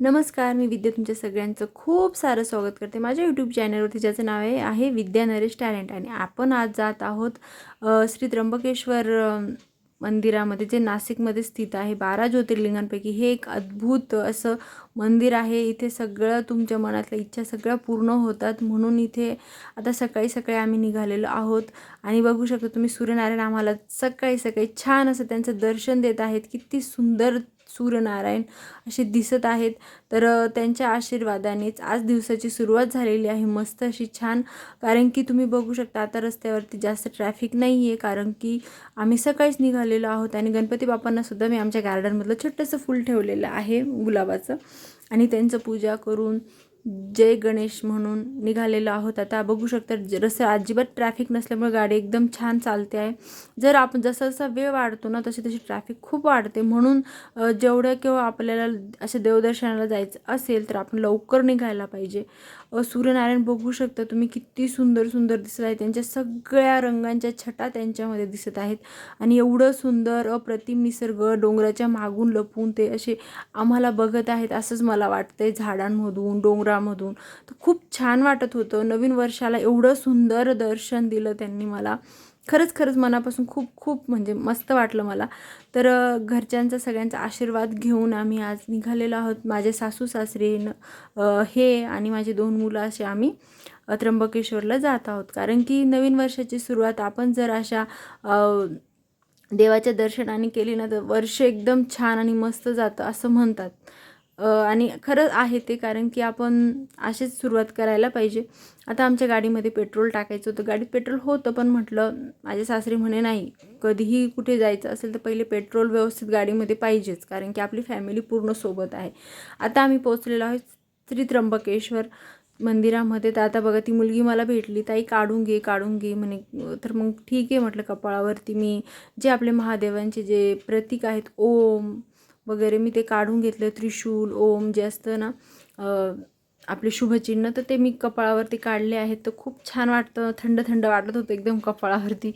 नमस्कार मी विद्या तुमच्या सगळ्यांचं खूप सारं स्वागत करते माझ्या यूट्यूब चॅनलवरती ज्याचं नाव आहे आहे विद्या नरेश टॅलेंट. आणि आपण आज जात आहोत श्री त्र्यंबकेश्वर मंदिरामध्ये जे नाशिकमध्ये स्थित आहे बारा ज्योतिर्लिंगांपैकी हे एक अद्भुत असं मंदिर आहे. इथे सगळं तुमच्या मनातल्या इच्छा सगळ्या पूर्ण होतात. म्हणून इथे आता सकाळी सकाळी आम्ही निघालेलो आहोत. आणि बघू शकता तुम्ही सूर्यनारायण आम्हाला सकाळी सकाळी छान असं त्यांचं दर्शन देत आहेत. किती सुंदर सूर्यनारायण असे दिसत आहेत. तर त्यांच्या आशीर्वादानेच आज दिवसाची सुरुवात झालेली आहे. मस्त अशी छान कारण की तुम्ही बघू शकता आता रस्त्यावरती जास्त ट्रॅफिक नाही आहे कारण की आम्ही सकाळीच निघालेलो आहोत आणि गणपती बाप्पांनासुद्धा मी आमच्या गार्डनमधलं छोटंसं फूल ठेवलेलं आहे गुलाबाचं. आणि त्यांचं पूजा करून जय गणेश म्हणून निघालेलो आहोत. आता बघू शकता ज- रस्ते अजिबात ट्रॅफिक नसल्यामुळे गाडी एकदम छान चालते आहे. जर आपण जसा जसा वेळ वाढतो ना तशी तशी ट्रॅफिक खूप वाढते. म्हणून जेवढं किंवा आपल्याला अशा देवदर्शनाला जायचं असेल तर आपण लवकर निघायला पाहिजे. सूर्यनारायण बघू शकता. तुम्ही किती सुंदर सुंदर दिसत आहे त्यांच्या सगळ्या रंगांच्या छटा त्यांच्यामध्ये दिसत आहेत. आणि एवढं सुंदर अप्रतिम निसर्ग डोंगराच्या मागून लपून ते असे आम्हाला बघत आहेत असंच मला वाटतंय झाडांमधून डोंगरामधून. तर खूप छान वाटत होतं. नवीन वर्षाला एवढं सुंदर दर्शन दिलं त्यांनी मला. खरंच खरंच मनापासून खूप खूप म्हणजे मस्त वाटलं मला. तर घरच्यांचा सगळ्यांचा आशीर्वाद घेऊन आम्ही आज निघालेलो आहोत. माझे सासू सासरे न हे आणि माझे दोन मुलं असे आम्ही त्र्यंबकेश्वरला जात आहोत. कारण की नवीन वर्षाची सुरुवात आपण जर अशा देवाच्या दर्शनाने केली ना तर वर्ष एकदम छान आणि मस्त जातं असं म्हणतात. आणि खरंच आहे ते कारण की आपण अशीच सुरुवात करायला पाहिजे. आता आमच्या गाडीमध्ये पेट्रोल टाकायचं होतं. गाडीत पेट्रोल होतं पण म्हटलं माझे सासरे म्हणे नाही कधीही कुठे जायचं असेल तर पहिले पेट्रोल व्यवस्थित गाडीमध्ये पाहिजेच कारण की आपली फॅमिली पूर्ण सोबत आहे. आता आम्ही पोचलेलो आहोत श्री त्र्यंबकेश्वर मंदिरामध्ये. तर आता बघा ती मुलगी मला भेटली ताई काढून घे काढून घे. म्हणे तर मग ठीक आहे म्हटलं कपाळावरती मी जे आपले महादेवांचे जे प्रतीक आहेत ओम वगैरे मी ते काढून घेतलं त्रिशूल ओम जे असतं ना आपले शुभचिन्ह तर ते मी कपाळावरती काढले आहेत. तर खूप छान वाटतं थंड थंड वाटत होतं एकदम कपाळावरती.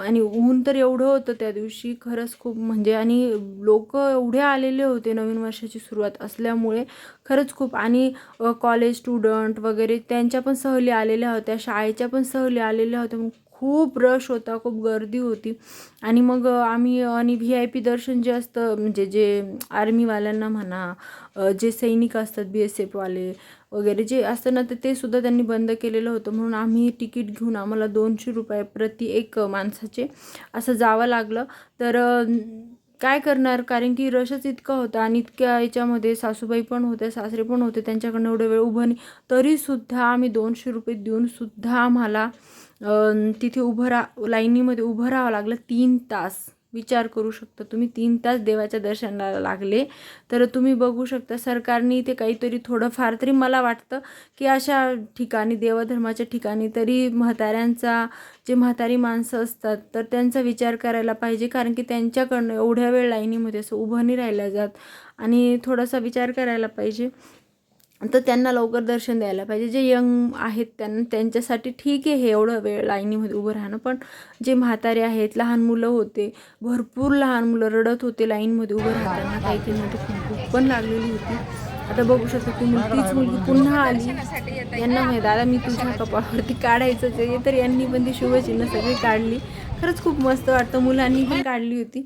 आणि ऊन तर एवढं होतं त्या दिवशी खरंच खूप म्हणजे आणि लोक एवढे आलेले होते नवीन वर्षाची सुरुवात असल्यामुळे खरंच खूप. आणि कॉलेज स्टुडंट वगैरे त्यांच्या पण सहली आलेल्या होत्या शाळेच्या पण सहली आलेल्या होत्या खूप रश होता खूप गर्दी होती. आणि मग आम्ही आणि व्ही आय पी दर्शन जे असतं म्हणजे जे आर्मीवाल्यांना म्हणा जे सैनिक असतात बी एस एफवाले वगैरे जे असतं ना तर ते सुद्धा त्यांनी बंद केलेलं होतं. म्हणून आम्ही तिकीट घेऊन आम्हाला दोनशे रुपये प्रति एक माणसाचे असं जावं लागलं. तर काय करणार? कारण की रशच इतका होता आणि इतक्या याच्यामध्ये सासूबाई पण होत्या सासरे पण होते त्यांच्याकडनं एवढं वेळ उभं नाही. तरीसुद्धा आम्ही दोनशे रुपये देऊनसुद्धा आम्हाला तिथे उभं राहा लाईनीमध्ये उभं राहावं लागलं तीन तास. विचार करू शकता तुम्ही तीन तास देवाच्या दर्शनाला लागले. तर तुम्ही बघू शकता सरकारने इथे काहीतरी थोडंफार तरी मला वाटतं की अशा ठिकाणी देवधर्माच्या ठिकाणी तरी म्हाताऱ्यांचा जे म्हातारी माणसं असतात तर त्यांचा विचार करायला पाहिजे. कारण की त्यांच्याकडनं एवढ्या वेळ लाईनीमध्ये असं उभं नाही राहिलं जात. आणि थोडासा विचार करायला पाहिजे. तर त्यांना लवकर दर्शन द्यायला पाहिजे. जे यंग आहेत त्यांना त्यांच्यासाठी ठीक आहे हे एवढं वेळ लाईनीमध्ये उभं राहणं. पण जे म्हातारे आहेत लहान मुलं होते भरपूर लहान मुलं रडत होते लाईनमध्ये उभं राहताना. काही काहींमध्ये खूप पण लागलेली होती. आता बघू शकतो की तीच मुलगी पुन्हा आली. यांना माहिती दादा मी तुझ्या कपाळावरती काढायचंच आहे. तर यांनी पण ती शुभचिन्ह सगळी काढली. खरंच खूप मस्त वाटतं. मुलांनी पण काढली होती.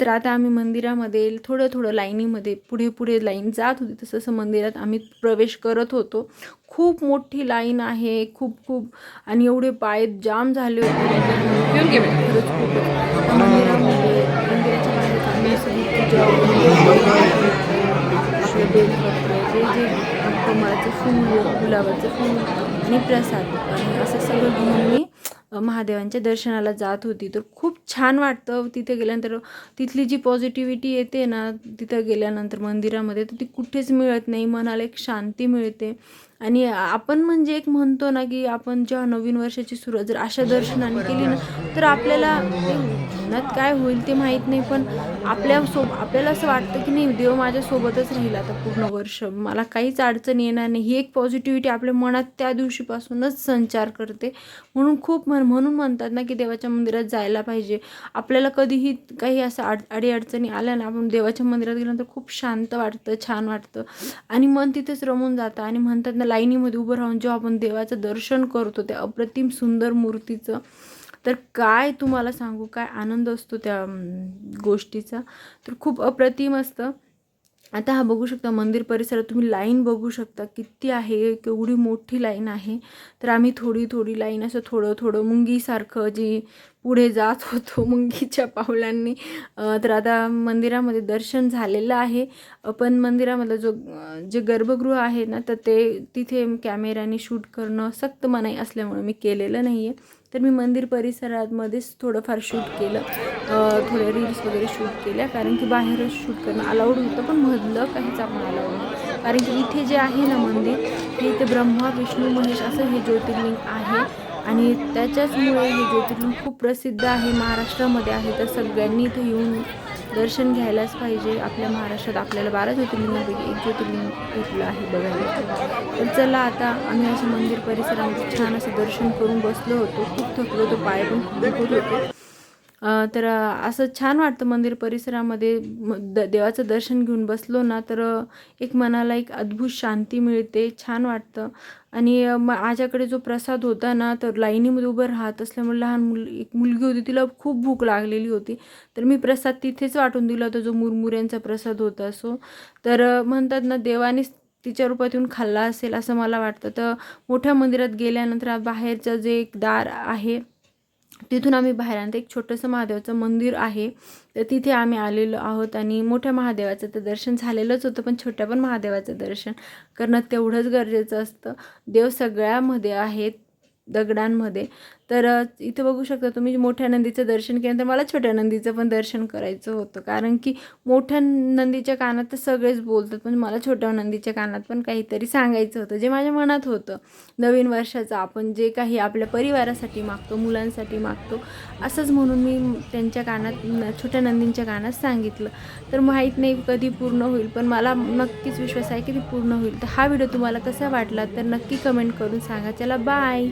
तर आता आम्ही मंदिरामध्ये थोडं थोडं लाईनीमध्ये पुढे पुढे लाईन जात होती. तसं तसं मंदिरात आम्ही प्रवेश करत होतो. खूप मोठी लाईन आहे. खूप खूप आणि एवढे पाय जाम झाले होते. खरंच खूप मंदिरामध्ये मंदिराच्या बाहेर आम्ही पूजा बेलपत्र जे जे कमळाचं फूल गुलाबाचं फूल आणि प्रसाद आणि असं सगळं घेऊन मी महादेवांच्या दर्शनाला जात होती. तर खूप छान वाटतं तिथे गेल्यानंतर. तिथली जी पॉझिटिव्हिटी येते ना तिथं गेल्यानंतर मंदिरामध्ये तर ती कुठेच मिळत नाही. मनाला एक शांती मिळते. आणि आपण म्हणजे एक म्हणतो ना की आपण जेव्हा नवीन वर्षाची सुरुवात जर अशा दर्शनाने केली ना तर आपल्याला मनात काय होईल ते माहीत नाही पण आपल्या सोब आपल्याला असं वाटतं की नाही देव माझ्यासोबतच राहील आता पूर्ण वर्ष. मला काहीच अडचण येणार नाही. ही एक पॉझिटिव्हिटी आपल्या मनात त्या दिवशीपासूनच संचार करते. म्हणून खूप म्हण म्हणून म्हणतात ना की देवाच्या मंदिरात जायला पाहिजे. आपल्याला कधीही काही असं अड अडीअडचणी आल्या ना आपण देवाच्या मंदिरात गेल्यानंतर खूप शांत वाटतं छान वाटतं. आणि मन तिथेच रमून जातं. आणि म्हणतात ना लाईनीमध्ये उभं राहून जेव्हा आपण देवाचं दर्शन करतो त्या अप्रतिम सुंदर मूर्तीचं तर काय तुम्हाला सांगू? काय आनंद असतो त्या गोष्टीचा? तर खूप अप्रतिम असतं. आता हा बघू शकता मंदिर परिसरात तुम्ही लाईन बघू शकता किती आहे केवढी मोठी लाईन आहे. तर आम्ही थोडी थोडी लाईन असं थोडं थोडं मुंगीसारखं जी पुढे जात होतो मुंगीच्या पावलांनी. तर आता मंदिरामध्ये दर्शन झालेलं आहे. पण मंदिरामधलं जो जे गर्भगृह आहे ना तर ते तिथे कॅमेऱ्याने शूट करणं सक्त मनाई असल्यामुळे मी केलेलं नाही आहे तर मी मंदिर परिसरामध्येच थोडंफार शूट केलं. थोडे रील्स वगैरे शूट केल्या. कारण की बाहेरच शूट करणं अलाउड होतं पण मधलं काहीच आपण अलाउड नाही. कारण की इथे जे आहे ना मंदिर हे इथे ब्रह्मा विष्णू महेश असं हे ज्योतिर्लिंग आहे. आणि त्याच्याचमुळे हे ज्योतिर्लिंग खूप प्रसिद्ध आहे महाराष्ट्रामध्ये आहे तर सगळ्यांनी इथे येऊन दर्शन घ्यायलाच पाहिजे. आपल्या महाराष्ट्रात आपल्याला बारा ज्योतिर्लिंगापैकी एक ज्योतिर्लिंग भेटलं आहे बघायला. तर चला आता आम्ही असं मंदिर परिसरामध्ये छान असं दर्शन करून बसलो होतो. खूप थकलो होतो पाय पण खूप होतो. तर असं छान वाटतं मंदिर परिसरामध्ये. म- द देवाचं दर्शन घेऊन बसलो ना तर एक मनाला एक अद्भुत शांती मिळते छान वाटतं. आणि माझ्याकडे जो प्रसाद होता ना तर लाईनीमध्ये उभं राहत असल्यामुळे लहान मुल एक मुलगी होती तिला खूप भूक लागलेली होती. तर मी प्रसाद तिथेच वाटून दिला होता जो मुरमुऱ्यांचा प्रसाद होता सो तर म्हणतात ना देवानेच तिच्या रूपात येऊन खाल्ला असेल असं मला वाटतं. तर मोठ्या मंदिरात गेल्यानंतर बाहेरचं जे एक दार आहे तिथून आम्ही बाहेर आणतो. एक छोटंसं महादेवाचं मंदिर आहे. तर तिथे आम्ही आलेलो आहोत आणि मोठ्या महादेवाचं तर दर्शन झालेलंच होतं पण छोट्या पण महादेवाचं दर्शन करणं तेवढंच गरजेचं असतं. देव सगळ्यामध्ये आहेत दगडांमध्ये. तर इथं बघू शकता तुम्ही मोठ्या नंदीचं दर्शन केल्यानंतर मला छोट्या नंदीचं पण दर्शन करायचं होतं. कारण की मोठ्या नंदीच्या कानात तर सगळेच बोलतात पण मला छोट्या नंदीच्या कानात पण काहीतरी सांगायचं होतं जे माझ्या मनात होतं. नवीन वर्षाचं आपण जे काही आपल्या परिवारासाठी मागतो मुलांसाठी मागतो असंच म्हणून मी त्यांच्या कानात न- छोट्या नंदींच्या कानात सांगितलं. तर माहीत नाही कधी पूर्ण होईल पण मला नक्कीच विश्वास आहे की ते पूर्ण होईल. तर हा व्हिडिओ तुम्हाला कसा वाटला तर नक्की कमेंट करून सांगा. चला बाय!